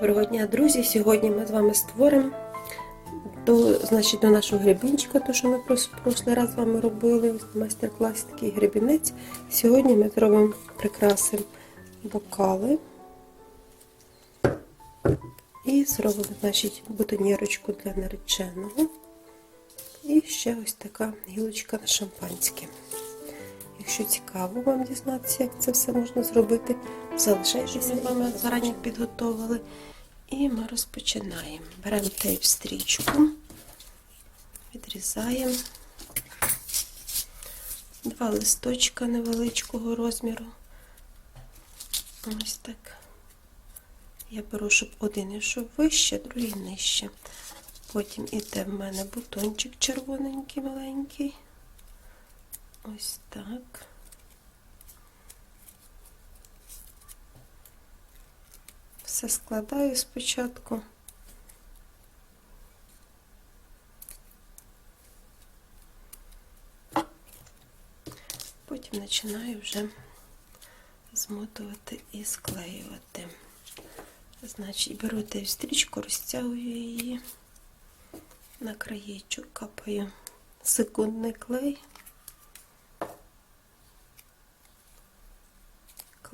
Доброго дня, друзі! Сьогодні ми з вами створимо до, значить, до нашого гребінчика, то що ми прошлий раз з вами робили, ось майстер-класі такий гребінець. Сьогодні ми зробимо прикрасимо бокали і зробимо значить, бутоньєрочку для нареченого. І ще ось така гілочка на шампанське. Якщо цікаво вам дізнатися, як це все можна зробити, залишайтеся, ми вами зарані підготовили. І ми розпочинаємо. Беремо тейп стрічку, відрізаємо два листочка невеличкого розміру. Ось так. Я беру, щоб один йшов вище, другий нижче. Потім іде в мене бутончик червоненький маленький. Ось так. Все складаю спочатку. Потім починаю вже змотувати і склеювати. Значить, беру ту стрічку, розтягую її на краєчок, капаю секундний клей.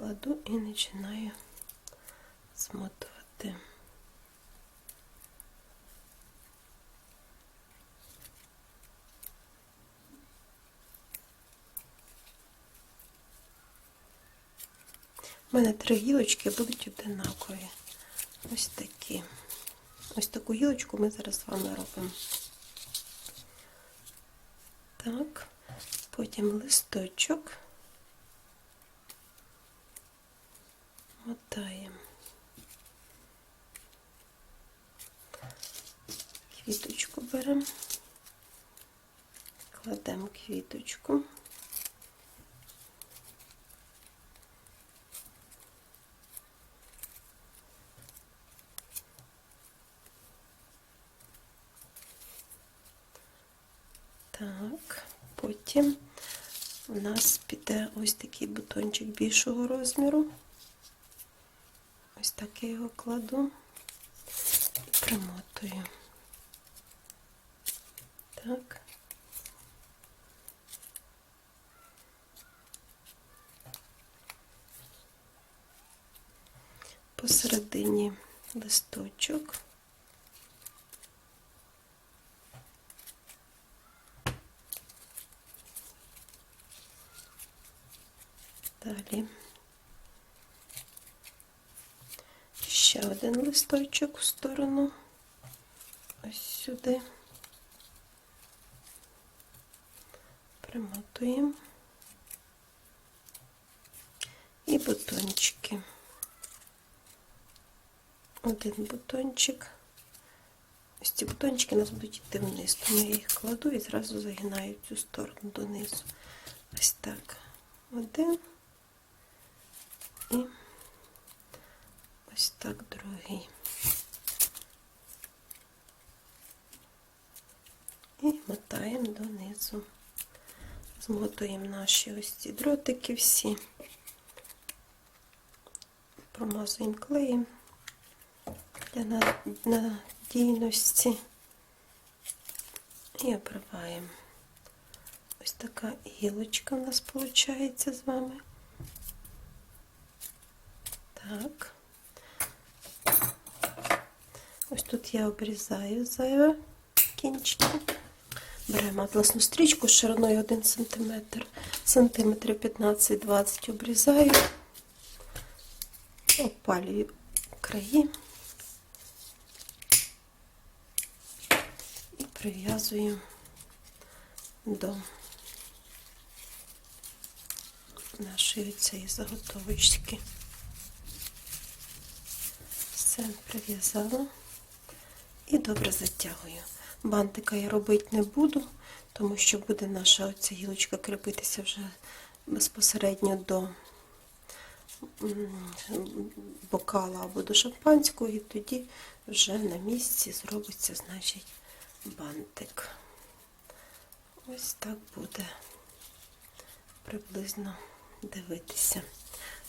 Кладу і починаю змотувати. У мене три гілочки будуть одинакові. Ось такі. Ось таку гілочку ми зараз з вами робимо. Так, потім листочок. Мотаємо. Квіточку беремо, кладемо квіточку. Так, потім у нас піде ось такий бутончик більшого розміру. Ось так я його кладу і примотую. Так. Посередині листочок. Далі. Один листочок в сторону, ось сюди. Примотуємо і бутончики. Один бутончик. Ось ці бутончики у нас будуть йти вниз, тому я їх кладу і зразу загинаю цю сторону донизу. Ось так. Один і Ось так другий. І мотаємо донизу. Змотуємо наші ось ці дротики всі, промазуємо клеєм для надійності і обриваємо. Ось така гілочка у нас виходить з вами. Так. Ось тут я обрізаю зайве кінчики. Беремо атласну стрічку з шириною 1 см, сантиметрів 15-20 обрізаю, опалюю краї і прив'язую до нашої цієї заготовочки. Все прив'язала і добре затягую. Бантика я робити не буду, тому що буде наша оця гілочка кріпитися вже безпосередньо до бокала або до шампанського, і тоді вже на місці зробиться, значить, бантик. Ось так буде приблизно дивитися.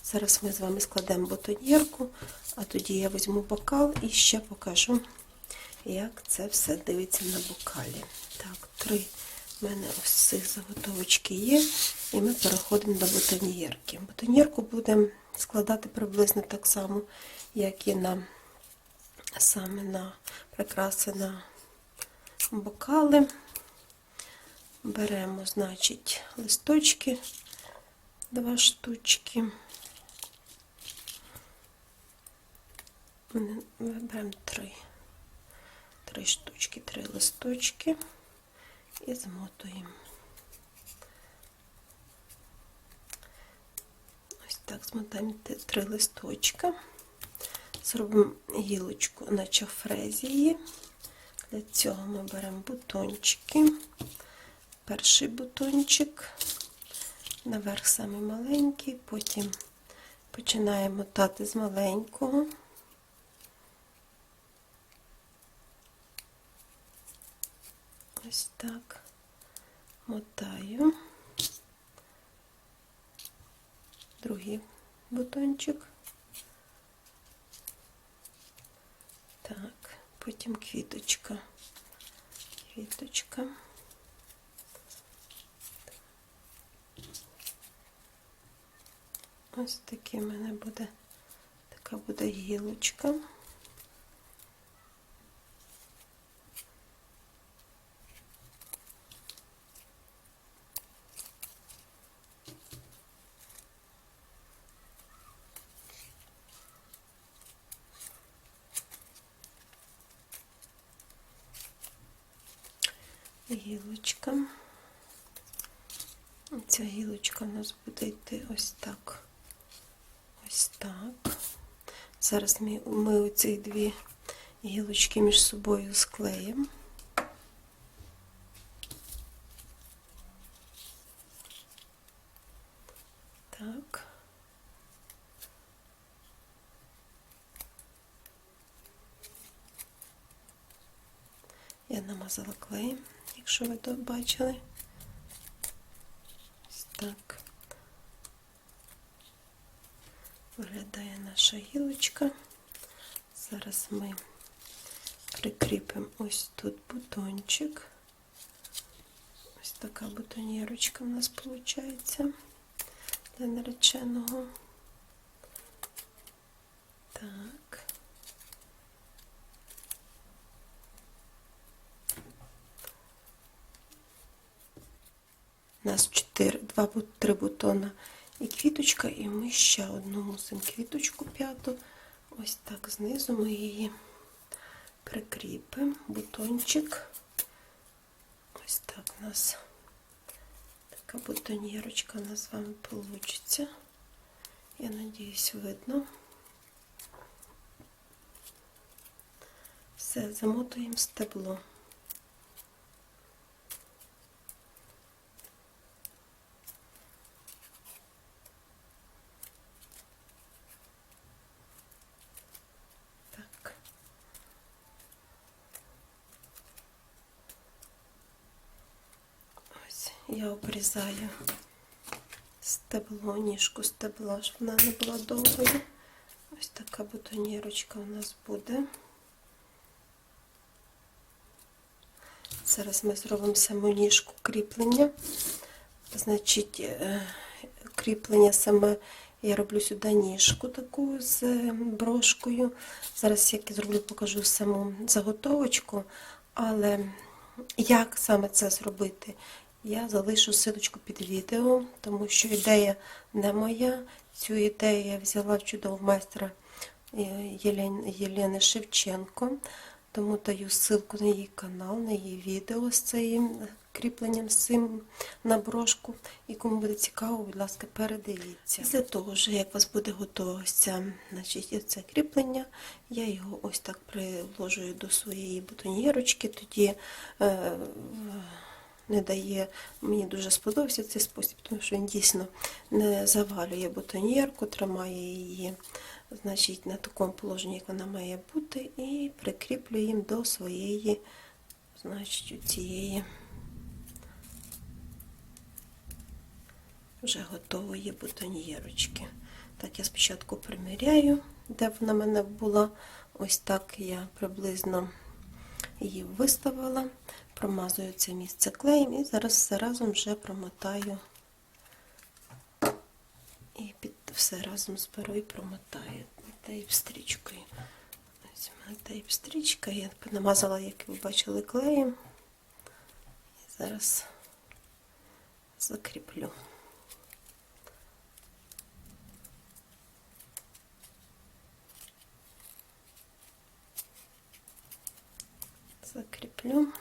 Зараз ми з вами складемо бутоньєрку, а тоді я візьму бокал і ще покажу, як це все дивиться на бокалі. Так, три в мене ось цих заготовочки є, і ми переходимо до бутоньєрки. Бутоньєрку будемо складати приблизно так само, як і на саме на прикраси на бокали. Беремо, значить, листочки, два штучки. Ми Беремо три. Три штучки, три листочки і змотуємо. Ось так змотаємо три листочка. Зробимо гілочку на чафрезії. Для цього ми беремо бутончики. Перший бутончик, наверх самий маленький, потім починаємо мотати з маленького. Ось так мотаю. Другий бутончик. Так, потім квіточка. Квіточка. Ось такі в мене буде, така буде гілочка. Гілочка. Ця гілочка у нас буде йти ось так. Ось так. Зараз ми, ми оці дві гілочки між собою склеїмо. Так. Я намазала клеєм, якщо ви тут бачили. Ось так. Виглядає наша гілочка. Зараз ми прикріпимо ось тут бутончик. Ось така бутонірочка в нас виходить для нареченого. Так. У нас 4, 2, 3 бутона і квіточка, і ми ще одну мусимо квіточку п'яту. Ось так знизу ми її прикріпимо, бутончик. Ось так у нас така бутонірочка у нас з вами вийде. Я надіюсь, видно. Все, замотуємо стебло. Так. Ось я обрізаю стебло, ніжку стебла, щоб вона не була довгою. Ось така бутонірочка у нас буде. Зараз ми зробимо саму ніжку кріплення. Значить, е, кріплення саме я роблю сюди ніжку таку з брошкою. Зараз як я зроблю, покажу саму заготовочку, але як саме це зробити, я залишу силочку під відео, тому що ідея не моя. Цю ідею я взяла в чудового майстра е, Єлени Шевченко. Тому даю ссылку на її канал, на її відео з цим кріпленням з цим на. І кому буде цікаво, будь ласка, передивіться. Після того, вже як у вас буде готово значить, це кріплення, я його ось так приложую до своєї бутоньєрочки, тоді е, не дає, мені дуже сподобався цей спосіб, тому що він дійсно не завалює бутоньєрку, тримає її значить, на такому положенні, як вона має бути, і прикріплюємо до своєї, значить, цієї вже готової бутоньєрочки. Так, я спочатку приміряю, де вона в мене була. Ось так я приблизно її виставила, промазую це місце клеєм і зараз все разом вже промотаю і під все разом зберу і промотаю тейп стрічкою. Ось у мене тейп стрічка, я намазала, як ви бачили, клеєм. І зараз закріплю. Закріплю.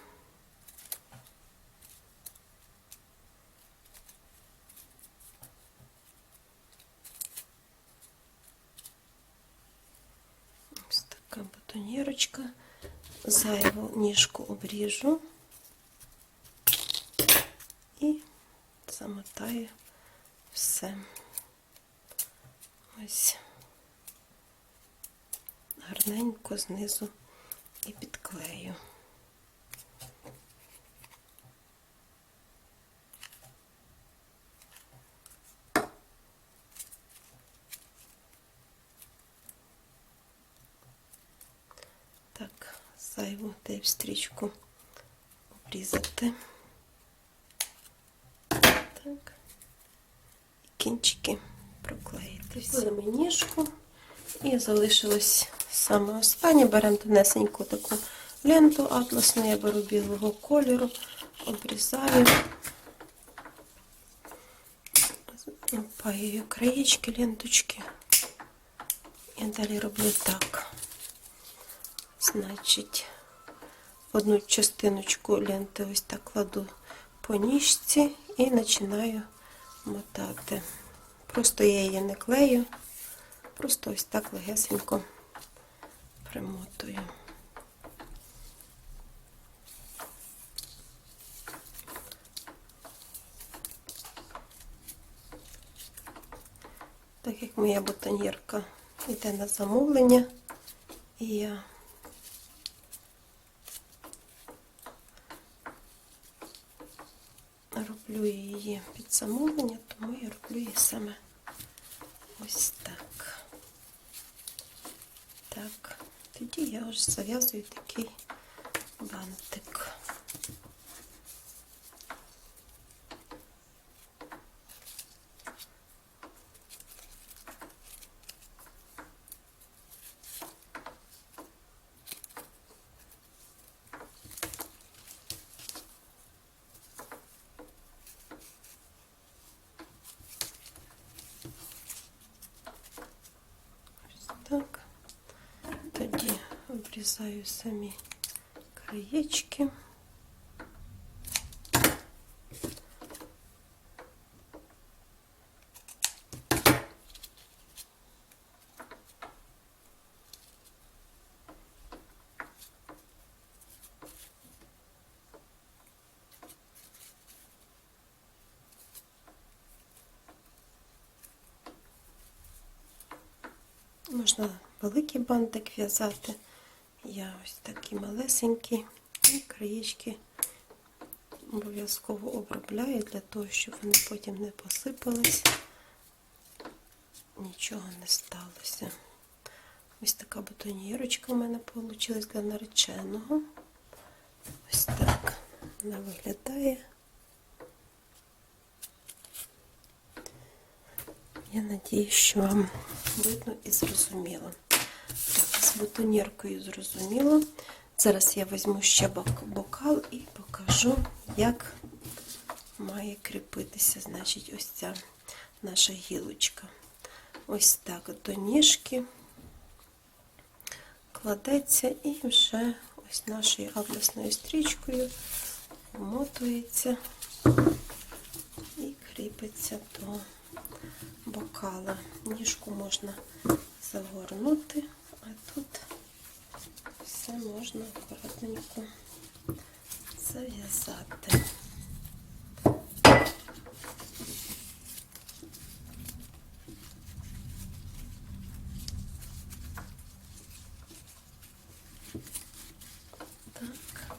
Ось така. Зайву ніжку обріжу і замотаю все. Ось гарненько знизу і підклею. Так, зайву тейп стрічку обрізати. Так. І кінчики проклеїти. Взяли ніжку і залишилось саме останнє. Беремо тонесеньку таку ленту атласну, я беру білого кольору, обрізаю, паю краєчки, ленточки. І далі роблю так. Значить, одну частиночку ленти ось так кладу по ніжці і починаю мотати. Просто я її не клею, просто ось так легесенько примотую. Так як моя бутоньєрка йде на замовлення, і я роблю її під замовлення, тому я роблю її саме ось так. Так, тоді я вже зав'язую такий бантик. Ось так. Тоді обрізаю самі краєчки. Можна великий бантик в'язати. Ось такі малесенькі і краєчки обов'язково обробляю для того, щоб вони потім не посипались, нічого не сталося. Ось така бутоньєрочка у мене вийшла для нареченого. Ось так вона виглядає. Я надіюсь, що вам видно і зрозуміло. З бутоніркою зрозуміло. Зараз я візьму ще бокал і покажу, як має кріпитися, значить, ось ця наша гілочка. Ось так до ніжки кладеться і вже ось нашою атласною стрічкою вмотується і кріпиться до бокала. Ніжку можна загорнути, а тут все можна акуратненько зав'язати. Так.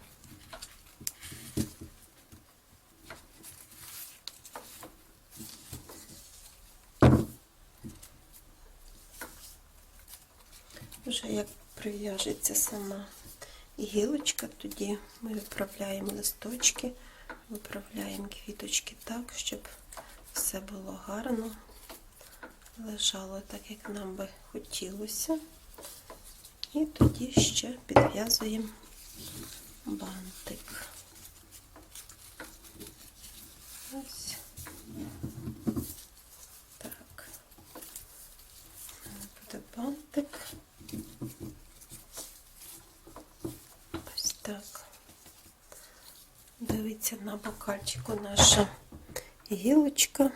Вже як прив'яжеться сама гілочка, тоді ми виправляємо листочки, виправляємо квіточки так, щоб все було гарно, лежало так, як нам би хотілося. І тоді ще підв'язуємо бантик. Ось. Так. У мене Буде бантик. Ось так. Дивіться на бокальчику наша гілочка.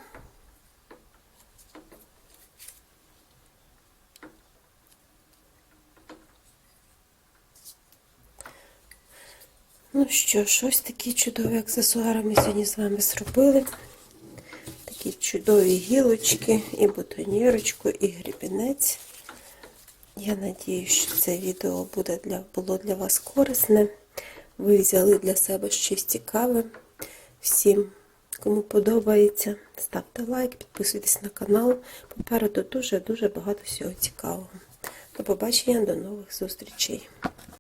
Ну що ж, ось такі чудові аксесуари ми сьогодні з вами зробили. Такі чудові гілочки, і бутонірочку, і грібінець. Я надію, що це відео буде для, було для вас корисне. Ви взяли для себе щось цікаве. Всім, кому подобається, ставте лайк, підписуйтесь на канал. Попереду дуже-дуже багато всього цікавого. До побачення, до нових зустрічей.